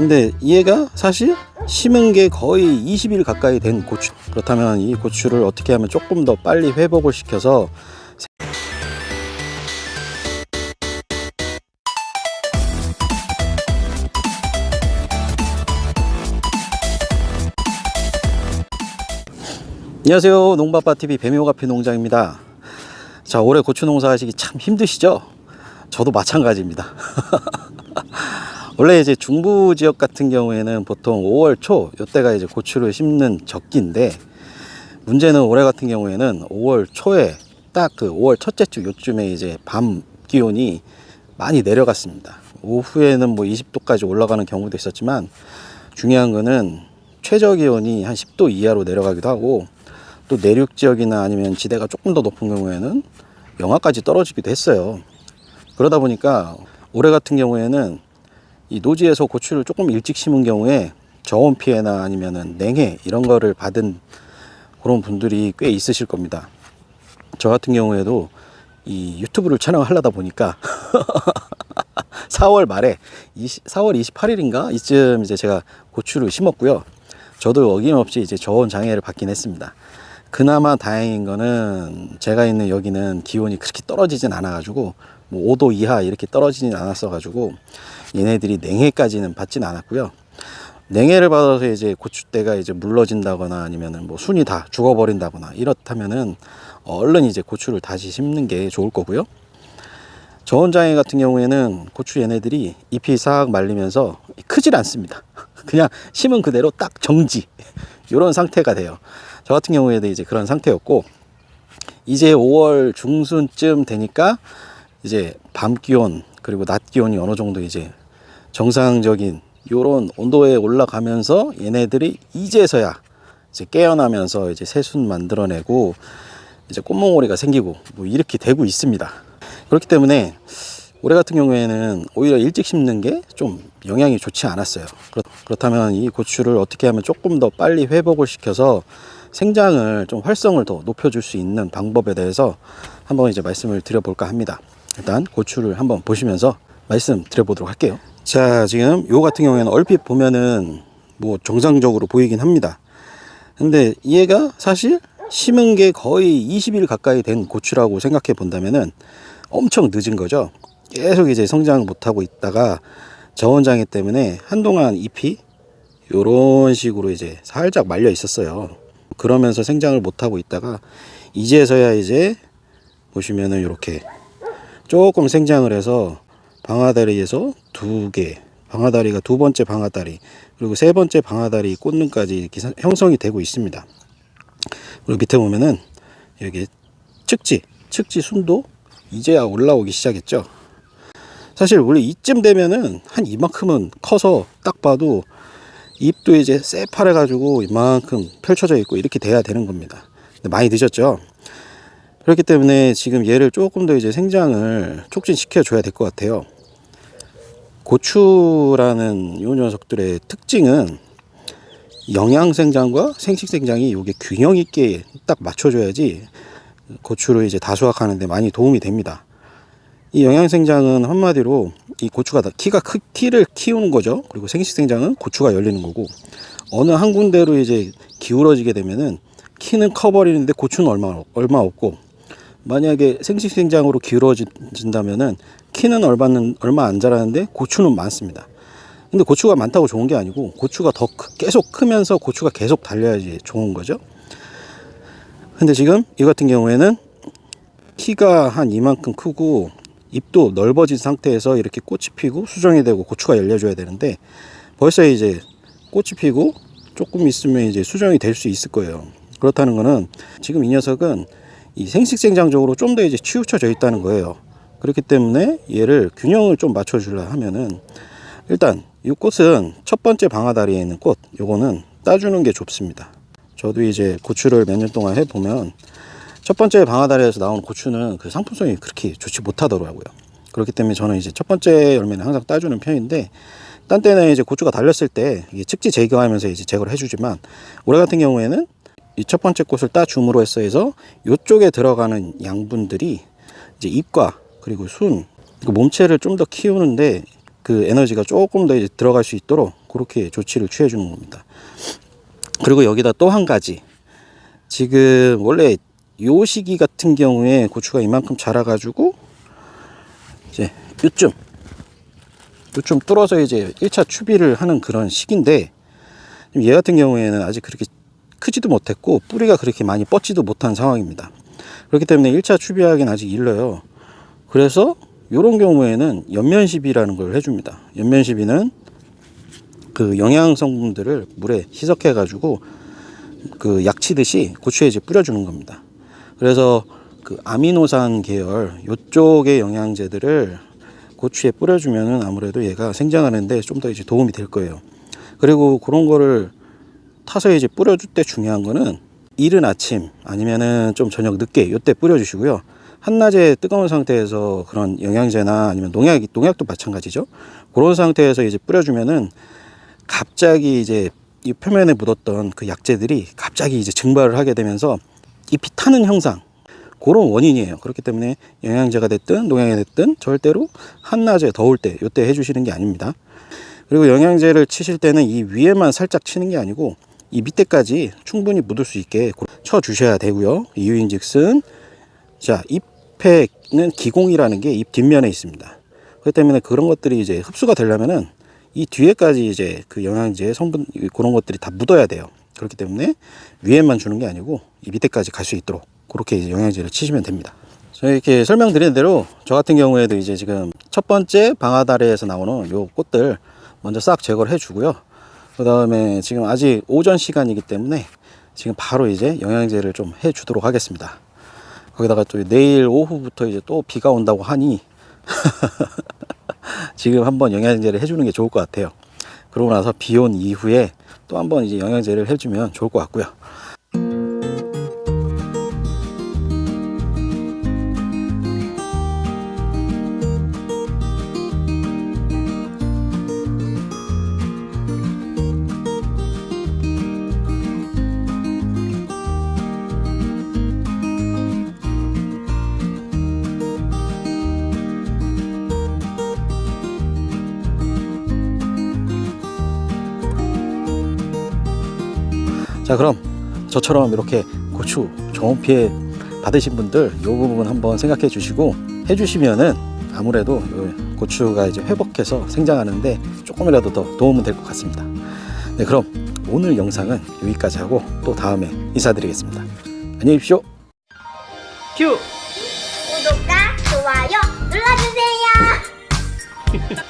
근데 얘가 사실 심은 게 거의 20일 가까이 된 고추. 그렇다면 이 고추를 어떻게 하면 조금 더 빨리 회복을 시켜서 안녕하세요. 농바빠 TV 배묘가피 농장입니다. 자, 올해 고추 농사 하시기 참 힘드시죠? 저도 마찬가지입니다. 원래 이제 중부 지역 같은 경우에는 보통 5월 초 이때가 이제 고추를 심는 적기인데 문제는 올해 같은 경우에는 5월 초에 딱 그 5월 첫째 주 요쯤에 이제 밤 기온이 많이 내려갔습니다. 오후에는 뭐 20도까지 올라가는 경우도 있었지만 중요한 거는 최저 기온이 한 10도 이하로 내려가기도 하고 또 내륙 지역이나 아니면 지대가 조금 더 높은 경우에는 영하까지 떨어지기도 했어요. 그러다 보니까 올해 같은 경우에는 이 노지에서 고추를 조금 일찍 심은 경우에 저온 피해나 아니면은 냉해 이런 거를 받은 그런 분들이 꽤 있으실 겁니다. 저 같은 경우에도 이 유튜브를 촬영하려다 보니까 4월 말에 20, 4월 28일인가 이쯤 이제 제가 고추를 심었고요. 저도 어김없이 이제 저온 장애를 받긴 했습니다. 그나마 다행인 거는 제가 있는 여기는 기온이 그렇게 떨어지진 않아 가지고 뭐 5도 이하 이렇게 떨어지진 않았어 가지고 얘네들이 냉해까지는 받진 않았고요. 냉해를 받아서 이제 고추대가 이제 물러진다거나 아니면은 뭐 순이 다 죽어버린다거나 이렇다면은 얼른 이제 고추를 다시 심는 게 좋을 거고요. 저온장애 같은 경우에는 고추 얘네들이 잎이 싹 말리면서 크질 않습니다. 그냥 심은 그대로 딱 정지 이런 상태가 돼요. 저 같은 경우에도 이제 그런 상태였고 이제 5월 중순쯤 되니까 이제 밤 기온 그리고 낮 기온이 어느 정도 이제 정상적인 요런 온도에 올라가면서 얘네들이 이제서야 이제 깨어나면서 이제 새순 만들어내고 이제 꽃몽오리가 생기고 뭐 이렇게 되고 있습니다. 그렇기 때문에 올해 같은 경우에는 오히려 일찍 심는 게 좀 영향이 좋지 않았어요. 그렇, 그렇다면 이 고추를 어떻게 하면 조금 더 빨리 회복을 시켜서 생장을 좀 활성을 더 높여줄 수 있는 방법에 대해서 한번 이제 말씀을 드려볼까 합니다. 일단 고추를 한번 보시면서 말씀 드려보도록 할게요. 자, 지금 요 같은 경우에는 얼핏 보면은 뭐 정상적으로 보이긴 합니다. 근데 얘가 사실 심은 게 거의 20일 가까이 된 고추라고 생각해 본다면은 엄청 늦은 거죠. 계속 이제 성장을 못하고 있다가 저온장애 때문에 한동안 잎이 요런 식으로 이제 살짝 말려 있었어요. 그러면서 생장을 못하고 있다가 이제서야 이제 보시면은 이렇게 조금 생장을 해서 방아다리에서 두 개, 방아다리가 두 번째 방아다리, 그리고 세 번째 방아다리 사- 형성이 되고 있습니다. 그리고 밑에 보면은 여기 측지, 측지 순도 이제야 올라오기 시작했죠. 사실 원래 이쯤 되면은 한 이만큼은 커서 딱 봐도 잎도 이제 새파래 가지고 이만큼 펼쳐져 있고 이렇게 돼야 되는 겁니다. 많이 늦었죠. 그렇기 때문에 지금 얘를 조금 더 이제 생장을 촉진시켜 줘야 될 것 같아요. 고추라는 요 녀석들의 특징은 영양 생장과 생식 생장이 요게 균형 있게 딱 맞춰줘야지 고추를 이제 다수확하는데 많이 도움이 됩니다. 이 영양 생장은 한마디로 이 고추가 다 키가 크, 키를 키우는 거죠. 그리고 생식 생장은 고추가 열리는 거고 어느 한 군데로 이제 기울어지게 되면은 키는 커버리는데 고추는 얼마 얼마 없고 만약에 생식 생장으로 기울어진다면은 키는 얼마는 얼마 안 자라는데 고추는 많습니다. 근데 고추가 많다고 좋은 게 아니고 고추가 더 크- 계속 크면서 고추가 계속 달려야지 좋은 거죠. 근데 지금 이 같은 경우에는 키가 한 이만큼 크고 잎도 넓어진 상태에서 이렇게 꽃이 피고 수정이 되고 고추가 열려줘야 되는데 벌써 이제 꽃이 피고 조금 있으면 이제 수정이 될 수 있을 거예요. 그렇다는 거는 지금 이 녀석은 이 생식생장적으로 좀 더 이제 치우쳐져 있다는 거예요. 그렇기 때문에 얘를 균형을 좀 맞춰주려 하면은 일단 이 꽃은 첫 번째 방아다리에 있는 꽃 요거는 따주는 게 좋습니다. 저도 이제 고추를 몇 년 동안 해보면 첫 번째 방아다리에서 나오는 고추는 그 상품성이 그렇게 좋지 못하더라고요. 그렇기 때문에 저는 이제 첫 번째 열매는 항상 따주는 편인데 딴 때는 이제 고추가 달렸을 때 측지 제거하면서 이제 제거를 해주지만 올해 같은 경우에는 이 첫 번째 꽃을 따줌으로 해서 해서 이쪽에 들어가는 양분들이 이제 잎과 그리고 순그 몸체를 좀 더 키우는데 그 에너지가 조금 더 들어갈 수 있도록 그렇게 조치를 취해 주는 겁니다. 그리고 여기다 또 한 가지 지금 원래 요 시기 같은 경우에 고추가 이만큼 자라가지고 이제 요쯤 요쯤 뚫어서 이제 1차 추비를 하는 그런 시기인데 얘 같은 경우에는 아직 그렇게 크지도 못했고 뿌리가 그렇게 많이 뻗지도 못한 상황입니다. 그렇기 때문에 1차 추비하기는 아직 일러요. 그래서 이런 경우에는 연면시비라는 걸 해줍니다. 연면시비는 그 영양 성분들을 물에 희석해 가지고 그 약치듯이 고추에 이제 뿌려주는 겁니다. 그래서 그 아미노산 계열 요쪽의 영양제들을 고추에 뿌려주면은 아무래도 얘가 생장하는데 좀 더 이제 도움이 될 거예요. 그리고 그런 거를 타서 이제 뿌려줄 때 중요한 거는 이른 아침 아니면은 좀 저녁 늦게 요때 뿌려주시고요. 한낮에 뜨거운 상태에서 그런 영양제나 아니면 농약 농약도 마찬가지죠. 그런 상태에서 이제 뿌려주면은 갑자기 이제 이 표면에 묻었던 그 약재들이 갑자기 이제 증발을 하게 되면서 잎이 타는 형상 그런 원인이에요. 그렇기 때문에 영양제가 됐든 농약이 됐든 절대로 한낮에 더울 때 요때 해주시는 게 아닙니다. 그리고 영양제를 치실 때는 이 위에만 살짝 치는 게 아니고 이 밑에까지 충분히 묻을 수 있게 쳐 주셔야 되고요. 이유인즉슨 자 잎에는 기공이라는 게 잎 뒷면에 있습니다. 그렇기 때문에 그런 것들이 이제 흡수가 되려면은 이 뒤에까지 이제 그 영양제 성분 그런 것들이 다 묻어야 돼요. 그렇기 때문에 위에만 주는 게 아니고 이 밑에까지 갈 수 있도록 그렇게 영양제를 치시면 됩니다. 저희 이렇게 설명드린 대로 저 같은 경우에도 이제 지금 첫 번째 방아다리에서 나오는 요 꽃들 먼저 싹 제거를 해주고요. 그 다음에 지금 아직 오전 시간이기 때문에 지금 바로 이제 영양제를 좀 해 주도록 하겠습니다. 거기다가 또 내일 오후부터 이제 또 비가 온다고 하니 지금 한번 영양제를 해주는 게 좋을 것 같아요. 그러고 나서 비 온 이후에 또 한번 이제 영양제를 해주면 좋을 것 같고요. 자 그럼 저처럼 이렇게 고추 좋은 피해 받으신 분들 이 부분 한번 생각해 주시고 해주시면은 아무래도 요 고추가 이제 회복해서 생장하는데 조금이라도 더 도움은 될 것 같습니다. 네 그럼 오늘 영상은 여기까지 하고 또 다음에 인사드리겠습니다. 안녕히 계십시오. 큐! 구독과 좋아요 눌러주세요.